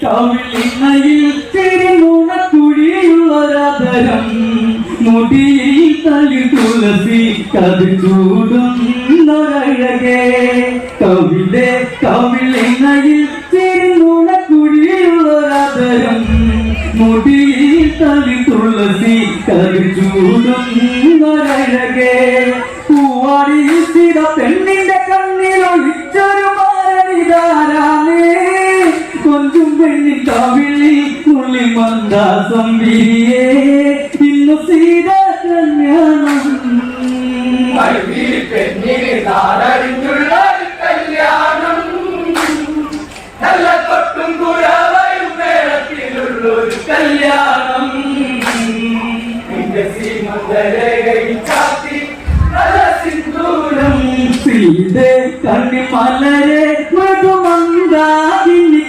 കവിളിണയിൽ തിരുമുണക്കുഴിയുള്ളൊരതരം മുടിയിൽ തലി തുളസി കതിച്ചൂടുന്നൊരഴകെ കവിലെ കവിളിണയിൽ തിരുമുണക്കുഴിയുള്ളൊരതരം മുടിയിൽ തലി തുളസി കതിച്ചൂടുന്നൊരഴകെ പൂവാടി സ്ഥിര പെണ്ണിന്റെ മന്ദാസം വിരിയേ ഇന്നു സീത കല്യാണം പെണ്ണിന് നാടറിഞ്ഞുള്ള കല്യാണം നല്ല തൊട്ടും കുഴവയും മേളത്തിലുള്ള കല്യാണം നിന്റെ സീമന്തരേഖയിൽ ചാത്തി നല്ല സിന്ദൂരം സീതേ കണ്ണി മലരെ മൃദുമന്ദാകിനി.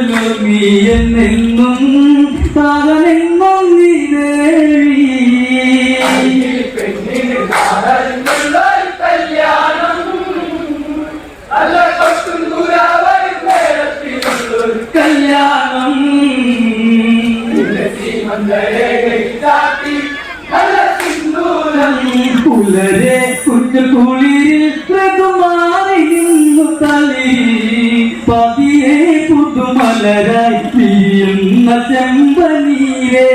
പിയല്ലോ നീ എന്നെന്നും താകനെന്നും നീ ദേവി കല്യാണം തൊട്ടും കുഴവയും പിയുന്ന ചെമ്പനീരേ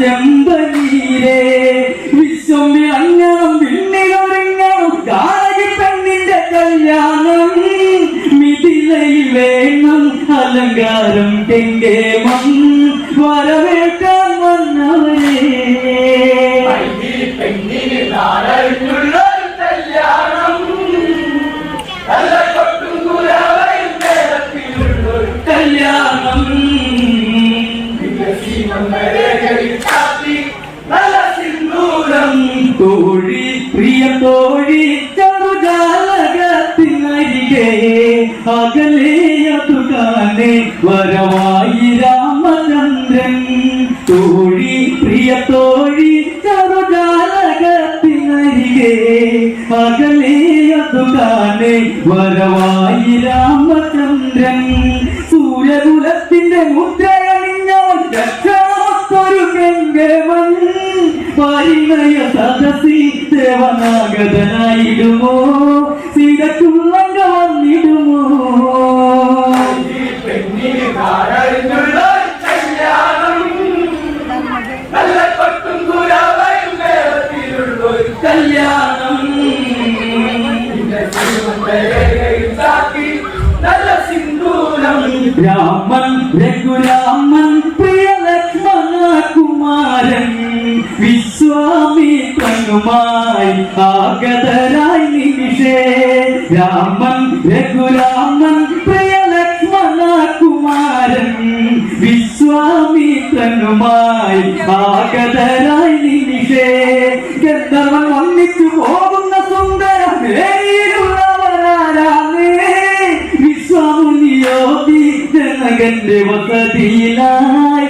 ചെമ്പനീരേ വിശ്വം വിളങ്ങണം പിന്നിലൊരുങ്ങണം കാളകി പെണ്ണിന്റെ കല്യാണം. മിഥിലയിൽ വേണം അലങ്കാരം കെങ്കേമം. കാണെ വരവായി രാമചന്ദ്രൻ. തോഴി പ്രിയ തോഴി ചെറുജാലകത്തിനരികെ അകലെയതു വരവായി രാമചന്ദ്രൻ. സൂര്യകുലത്തിന്റെ മുദ്രയണിഞ്ഞവൻ രക്ഷാത്തൊരു ഗംഗമൻ പരിണയ സദസി ദേവനാഗതനായിടുമോ? വന്നിടുമോ ഒരു കല്യാണം നല്ല സിന്ദൂരം രാമൻ രഘുരാമൻ വിശ്വാമിത്രനുമായി ആഗതരായി നിമിഷേ. രാമൻ രഘുരാമൻ പ്രിയ ലക്ഷ്മണ കുമാരൻ വിശ്വാമിത്രനുമായി ആഗതരായി നിമിഷേ. ഗന്ധർവൻ വന്നിച്ചു പോകുന്ന സുന്ദര വിശ്വാമുനിയോതി ജനകന്റെ വസതിയിലായി